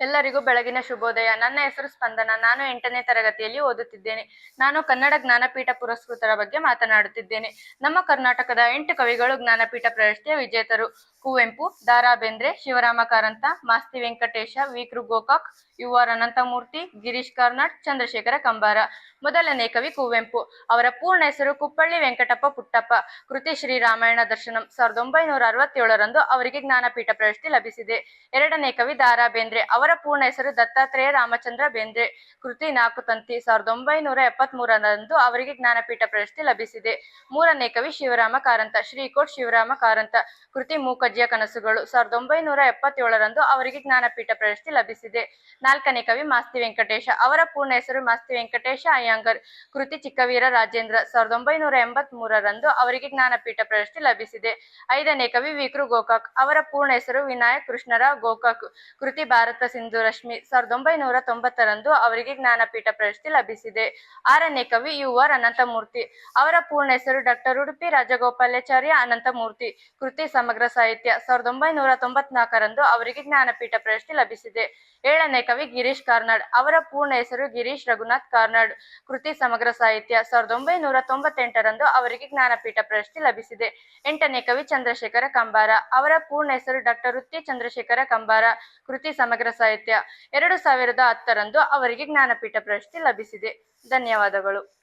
ಎಲ್ಲರಿಗೂ ಬೆಳಗಿನ ಶುಭೋದಯ. ನನ್ನ ಹೆಸರು ಸ್ಪಂದನ. ನಾನು ಎಂಟನೇ ತರಗತಿಯಲ್ಲಿ ಓದುತ್ತಿದ್ದೇನೆ. ನಾನು ಕನ್ನಡ ಜ್ಞಾನಪೀಠ ಪುರಸ್ಕೃತರ ಬಗ್ಗೆ ಮಾತನಾಡುತ್ತಿದ್ದೇನೆ. ನಮ್ಮ ಕರ್ನಾಟಕದ ಎಂಟು ಕವಿಗಳು ಜ್ಞಾನಪೀಠ ಪ್ರಶಸ್ತಿಯ ವಿಜೇತರು. Kuvempu, Dara Bendre, Shivarama Karanth, Masti Venkatesha Vikru Gokak U R Ananthamurthy, Girish Karnad, Chandrashekhara Kambara. ಮೊದಲನೇ ಕವಿ ಕುವೆಂಪು. ಅವರ ಪೂರ್ಣ ಹೆಸರು ಕುಪ್ಪಳ್ಳಿ ವೆಂಕಟಪ್ಪ ಪುಟ್ಟಪ್ಪ. ಕೃತಿ ಶ್ರೀ ರಾಮಾಯಣ ದರ್ಶನಂ. ಸಾವಿರದ ಒಂಬೈನೂರ ಅರವತ್ತೇಳರಂದು ಅವರಿಗೆ ಜ್ಞಾನಪೀಠ ಪ್ರಶಸ್ತಿ ಲಭಿಸಿದೆ. ಎರಡನೇ ಕವಿ ದಾರಾ ಬೇಂದ್ರೆ. ಅವರ ಪೂರ್ಣ ಹೆಸರು ದತ್ತಾತ್ರೇಯ ರಾಮಚಂದ್ರ ಬೇಂದ್ರೆ. ಕೃತಿ ನಾಲ್ಕು ತಂತಿ. ಸಾವಿರದ ಒಂಬೈನೂರ ಎಪ್ಪತ್ತ್ ಮೂರರಂದು ಅವರಿಗೆ ಜ್ಞಾನಪೀಠ ಪ್ರಶಸ್ತಿ ಲಭಿಸಿದೆ. ಮೂರನೇ ಕವಿ ಶಿವರಾಮ ಕಾರಂತ. ಶ್ರೀಕೋಟ್ ಶಿವರಾಮ ಕಾರಂತ. ಕೃತಿ ಮೂಕಜ್ಜಿಯ ಕನಸುಗಳು ಸಾವಿರದ ಒಂಬೈನೂರ ಎಪ್ಪತ್ತೇಳರಂದು ಅವರಿಗೆ ಜ್ಞಾನಪೀಠ ಪ್ರಶಸ್ತಿ ಲಭಿಸಿದೆ. ನಾಲ್ಕನೇ ಕವಿ ಮಾಸ್ತಿ ವೆಂಕಟೇಶ, ಅವರ ಪೂರ್ಣ ಹೆಸರು ಮಾಸ್ತಿ ವೆಂಕಟೇಶ ಅಯ್ಯಂಗರ್, ಕೃತಿ ಚಿಕ್ಕವೀರ ರಾಜೇಂದ್ರ ಸಾವಿರದ ಒಂಬೈನೂರ ಎಂಬತ್ ಮೂರರಂದು ಅವರಿಗೆ ಜ್ಞಾನಪೀಠ ಪ್ರಶಸ್ತಿ ಲಭಿಸಿದೆ. ಐದನೇ ಕವಿ ವಿಕ್ರು ಗೋಕಾಕ್, ಅವರ ಪೂರ್ಣ ಹೆಸರು ವಿನಾಯಕ್ ಕೃಷ್ಣರಾವ್ ಗೋಕಾಕ್, ಕೃತಿ ಭಾರತ ಸಿಂಧು ರಶ್ಮಿ ಸಾವಿರದ ಒಂಬೈನೂರ ತೊಂಬತ್ತರಂದು ಅವರಿಗೆ ಜ್ಞಾನಪೀಠ ಪ್ರಶಸ್ತಿ ಲಭಿಸಿದೆ. ಆರನೇ ಕವಿ ಯು ಆರ್ ಅನಂತಮೂರ್ತಿ ಅವರ ಪೂರ್ಣ ಹೆಸರು ಡಾಕ್ಟರ್ ಉಡುಪಿ ರಾಜಗೋಪಾಲಾಚಾರ್ಯ ಅನಂತಮೂರ್ತಿ, ಕೃತಿ ಸಮಗ್ರ ಸಾಹಿತ್ಯ ಸಾವಿರದ ಒಂಬೈನೂರ ತೊಂಬತ್ನಾಲ್ಕರಂದು ಅವರಿಗೆ ಜ್ಞಾನಪೀಠ ಪ್ರಶಸ್ತಿ ಲಭಿಸಿದೆ. ಏಳನೇ ಕವಿ ಗಿರೀಶ್ ಕಾರ್ನಾಡ್, ಅವರ ಪೂರ್ಣ ಹೆಸರು ಗಿರೀಶ್ ರಘುನಾಥ್ ಕಾರ್ನಾಡ್. ಕೃತಿ ಸಮಗ್ರ ಸಾಹಿತ್ಯ ಸಾವಿರದ ಒಂಬೈನೂರ ತೊಂಬತ್ತೆಂಟರಂದು ಅವರಿಗೆ ಜ್ಞಾನಪೀಠ ಪ್ರಶಸ್ತಿ ಲಭಿಸಿದೆ. ಎಂಟನೇ ಕವಿ ಚಂದ್ರಶೇಖರ ಕಂಬಾರ, ಅವರ ಪೂರ್ಣ ಹೆಸರು ಡಾಕ್ಟರ್ ವೃತ್ತಿ ಚಂದ್ರಶೇಖರ ಕಂಬಾರ. ಕೃತಿ ಸಮಗ್ರ ಸಾಹಿತ್ಯ ಎರಡು ಸಾವಿರದ ಹತ್ತರಂದು ಅವರಿಗೆ ಜ್ಞಾನಪೀಠ ಪ್ರಶಸ್ತಿ ಲಭಿಸಿದೆ. ಧನ್ಯವಾದಗಳು.